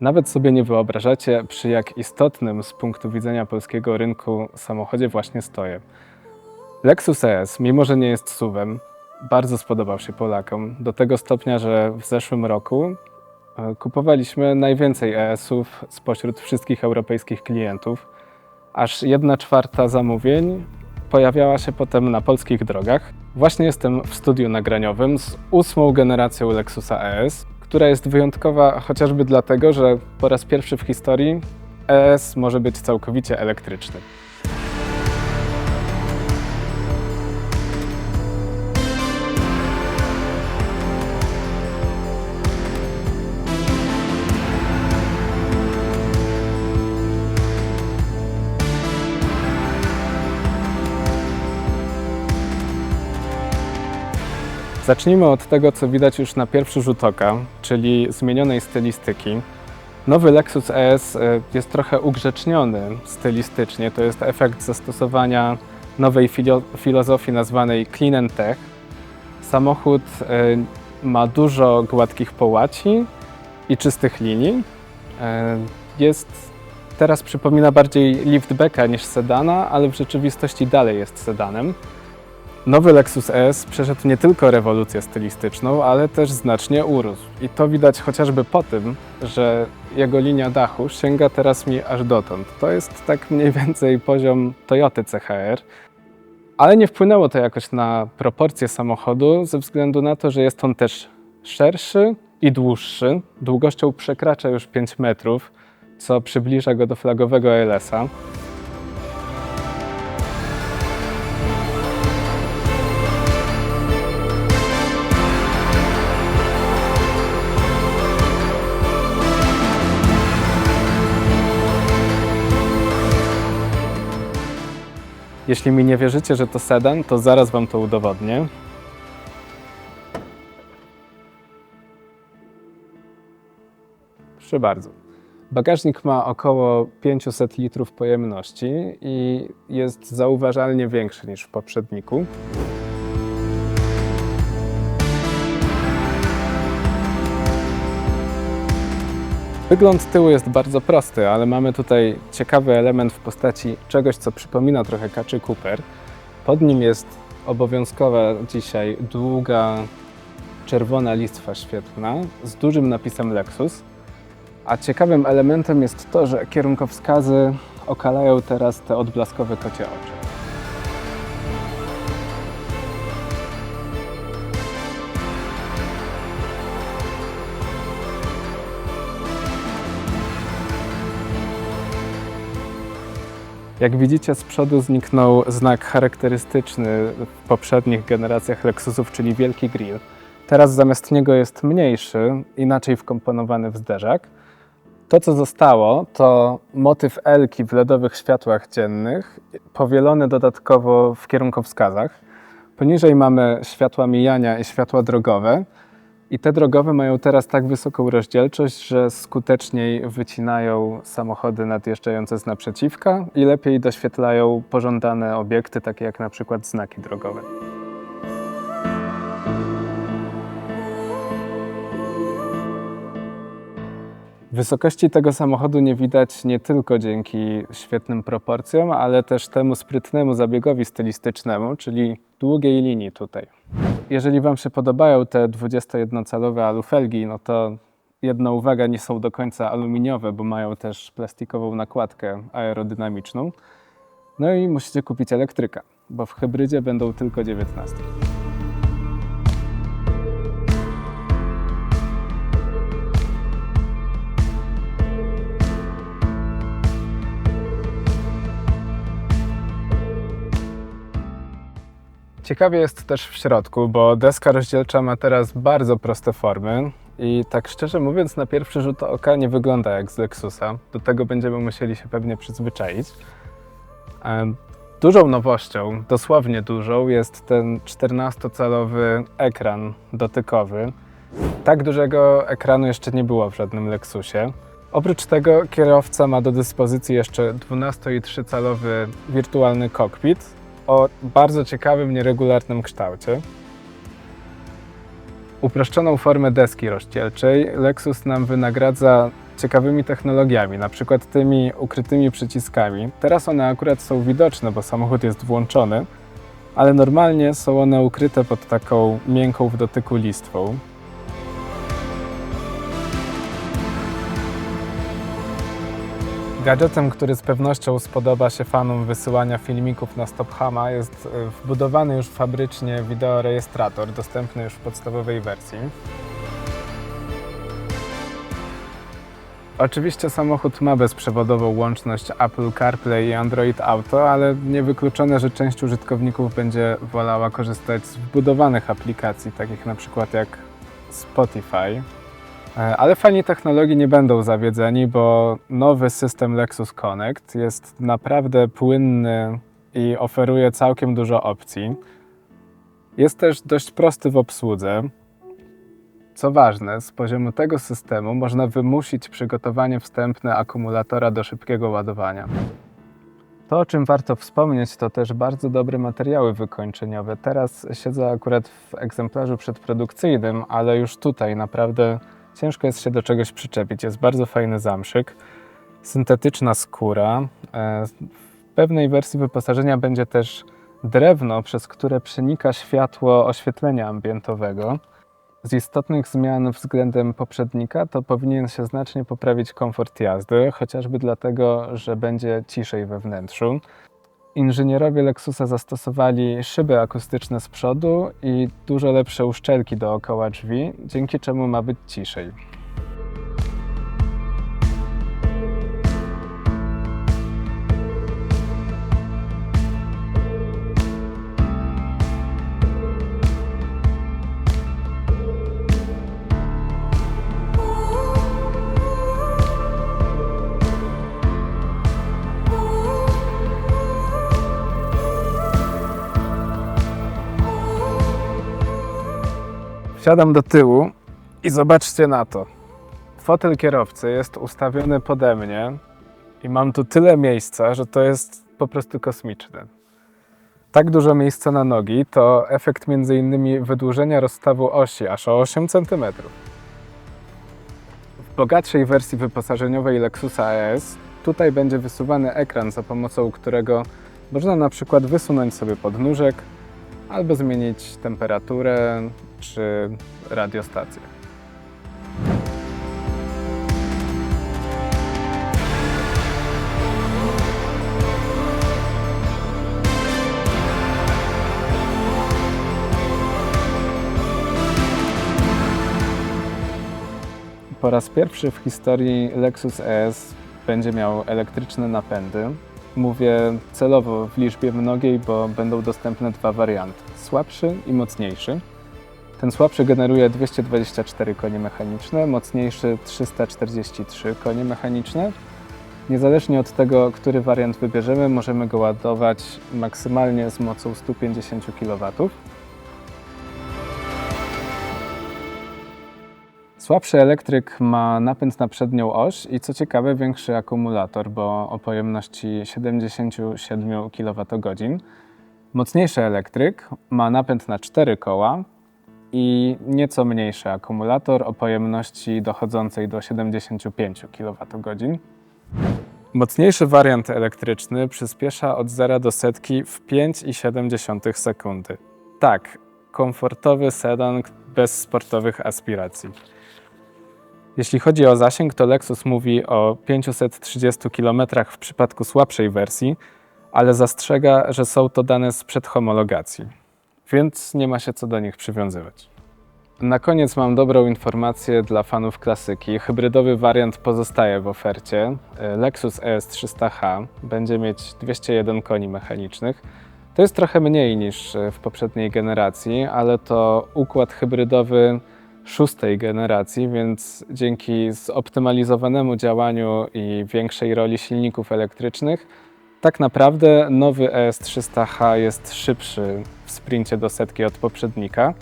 Nawet sobie nie wyobrażacie, przy jak istotnym z punktu widzenia polskiego rynku samochodzie właśnie stoję. Lexus ES, mimo że nie jest SUV-em, bardzo spodobał się Polakom. Do tego stopnia, że w zeszłym roku e, kupowaliśmy najwięcej ES-ów spośród wszystkich europejskich klientów. Aż jedna czwarta zamówień pojawiała się potem na polskich drogach. Właśnie jestem w studiu nagraniowym z ósmą generacją Lexusa ES, która jest wyjątkowa chociażby dlatego, że po raz pierwszy w historii ES może być całkowicie elektryczny. Zacznijmy od tego, co widać już na pierwszy rzut oka, czyli zmienionej stylistyki. Nowy Lexus ES e, jest trochę ugrzeczniony stylistycznie. To jest efekt zastosowania nowej filo- filozofii nazwanej Clean and Tech. Samochód e, ma dużo gładkich połaci i czystych linii. E, Jest teraz przypomina bardziej liftbacka niż sedana, ale w rzeczywistości dalej jest sedanem. Nowy Lexus ES przeszedł nie tylko rewolucję stylistyczną, ale też znacznie urósł. I to widać chociażby po tym, że jego linia dachu sięga teraz mi aż dotąd. To jest tak mniej więcej poziom Toyoty CHR. Ale nie wpłynęło to jakoś na proporcje samochodu, ze względu na to, że jest on też szerszy i dłuższy. Długością przekracza już 5 metrów, co przybliża go do flagowego LS-a. Jeśli mi nie wierzycie, że to sedan, to zaraz wam to udowodnię. Proszę bardzo. Bagażnik ma około 500 litrów pojemności i jest zauważalnie większy niż w poprzedniku. Wygląd tyłu jest bardzo prosty, ale mamy tutaj ciekawy element w postaci czegoś, co przypomina trochę kaczy Cooper. Pod nim jest obowiązkowa dzisiaj długa czerwona listwa świetlna z dużym napisem Lexus. A ciekawym elementem jest to, że kierunkowskazy okalają teraz te odblaskowe kocie oczy. Jak widzicie, z przodu zniknął znak charakterystyczny w poprzednich generacjach Lexusów, czyli wielki grill. Teraz zamiast niego jest mniejszy, inaczej wkomponowany w zderzak. To, co zostało, to motyw Elki w LEDowych światłach dziennych, powielony dodatkowo w kierunkowskazach. Poniżej mamy światła mijania i światła drogowe. I te drogowe mają teraz tak wysoką rozdzielczość, że skuteczniej wycinają samochody nadjeżdżające z naprzeciwka i lepiej doświetlają pożądane obiekty, takie jak na przykład znaki drogowe. Wysokości tego samochodu nie widać nie tylko dzięki świetnym proporcjom, ale też temu sprytnemu zabiegowi stylistycznemu, czyli długiej linii tutaj. Jeżeli Wam się podobają te 21-calowe alufelgi, no to jedna uwaga, nie są do końca aluminiowe, bo mają też plastikową nakładkę aerodynamiczną. No i musicie kupić elektryka, bo w hybrydzie będą tylko 19. Ciekawie jest też w środku, bo deska rozdzielcza ma teraz bardzo proste formy i tak szczerze mówiąc na pierwszy rzut oka nie wygląda jak z Lexusa. Do tego będziemy musieli się pewnie przyzwyczaić. Em, Dużą nowością, dosłownie dużą, jest ten 14-calowy ekran dotykowy. Tak dużego ekranu jeszcze nie było w żadnym Lexusie. Oprócz tego kierowca ma do dyspozycji jeszcze 12,3-calowy wirtualny kokpit o bardzo ciekawym, nieregularnym kształcie. Uproszczoną formę deski rozdzielczej Lexus nam wynagradza ciekawymi technologiami, na przykład tymi ukrytymi przyciskami. Teraz one akurat są widoczne, bo samochód jest włączony, ale normalnie są one ukryte pod taką miękką w dotyku listwą. Gadżetem, który z pewnością spodoba się fanom wysyłania filmików na Stophama jest e, wbudowany już fabrycznie wideorejestrator, dostępny już w podstawowej wersji. Oczywiście samochód ma bezprzewodową łączność Apple CarPlay i Android Auto, ale niewykluczone, że część użytkowników będzie wolała korzystać z wbudowanych aplikacji, takich na przykład jak Spotify. E, Ale fani technologii nie będą zawiedzeni, bo nowy system Lexus Connect jest naprawdę płynny i oferuje całkiem dużo opcji. Jest też dość prosty w obsłudze. Co ważne, z poziomu tego systemu można wymusić przygotowanie wstępne akumulatora do szybkiego ładowania. To, o czym warto wspomnieć, to też bardzo dobre materiały wykończeniowe. Teraz siedzę akurat w egzemplarzu przedprodukcyjnym, ale już tutaj naprawdę ciężko jest się do czegoś przyczepić. Jest bardzo fajny zamszyk, syntetyczna skóra. E, W pewnej wersji wyposażenia będzie też drewno, przez które przenika światło oświetlenia ambientowego. Z istotnych zmian względem poprzednika to powinien się znacznie poprawić komfort jazdy, chociażby dlatego, że będzie ciszej we wnętrzu. Inżynierowie Lexusa zastosowali szyby akustyczne z przodu i dużo lepsze uszczelki dookoła drzwi, dzięki czemu ma być ciszej. Wsiadam do tyłu i zobaczcie na to. Fotel kierowcy jest ustawiony pode mnie i mam tu tyle miejsca, że to jest po prostu kosmiczne. Tak dużo miejsca na nogi to efekt m.in. wydłużenia rozstawu osi aż o 8 cm. W bogatszej wersji wyposażeniowej Lexusa ES tutaj będzie wysuwany ekran, za pomocą którego można na przykład wysunąć sobie podnóżek albo zmienić temperaturę czy radiostację. Po raz pierwszy w historii Lexus ES będzie miał elektryczne napędy. Mówię celowo w liczbie mnogiej, bo będą dostępne dwa warianty: słabszy i mocniejszy. Ten słabszy generuje 224 konie mechaniczne, mocniejszy 343 konie mechaniczne. Niezależnie od tego, który wariant wybierzemy, możemy go ładować maksymalnie z mocą 150 kW. Słabszy elektryk ma napęd na przednią oś i co ciekawe większy akumulator, bo o pojemności 77 kWh. Mocniejszy elektryk ma napęd na 4 koła i nieco mniejszy akumulator o pojemności dochodzącej do 75 kWh. Mocniejszy wariant elektryczny przyspiesza od 0 do setki w 5,7 sekundy. Tak, komfortowy sedan bez sportowych aspiracji. Jeśli chodzi o zasięg, to Lexus mówi o 530 km w przypadku słabszej wersji, ale zastrzega, że są to dane sprzed homologacji, więc nie ma się co do nich przywiązywać. Na koniec mam dobrą informację dla fanów klasyki. Hybrydowy wariant pozostaje w ofercie. Lexus ES300H będzie mieć 201 koni mechanicznych. To jest trochę mniej niż w poprzedniej generacji, ale to układ hybrydowy szóstej generacji, więc dzięki zoptymalizowanemu działaniu i większej roli silników elektrycznych, tak naprawdę nowy ES300H jest szybszy w sprincie do setki od poprzednika.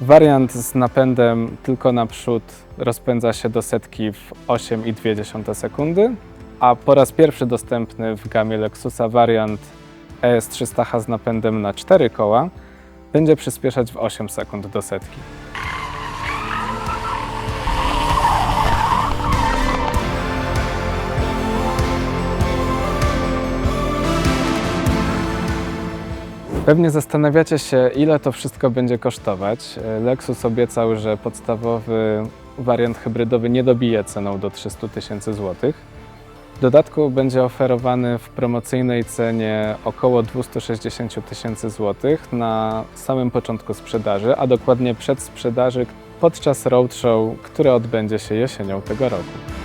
Wariant z napędem tylko naprzód rozpędza się do setki w 8,2 sekundy, a po raz pierwszy dostępny w gamie Lexusa wariant ES300H z napędem na 4 koła będzie przyspieszać w 8 sekund do setki. Pewnie zastanawiacie się, ile to wszystko będzie kosztować. E, Lexus obiecał, że podstawowy wariant hybrydowy nie dobije ceną do 300 tysięcy złotych. W dodatku będzie oferowany w promocyjnej cenie około 260 tysięcy złotych na samym początku sprzedaży, a dokładnie przed sprzedaży podczas roadshow, które odbędzie się jesienią tego roku.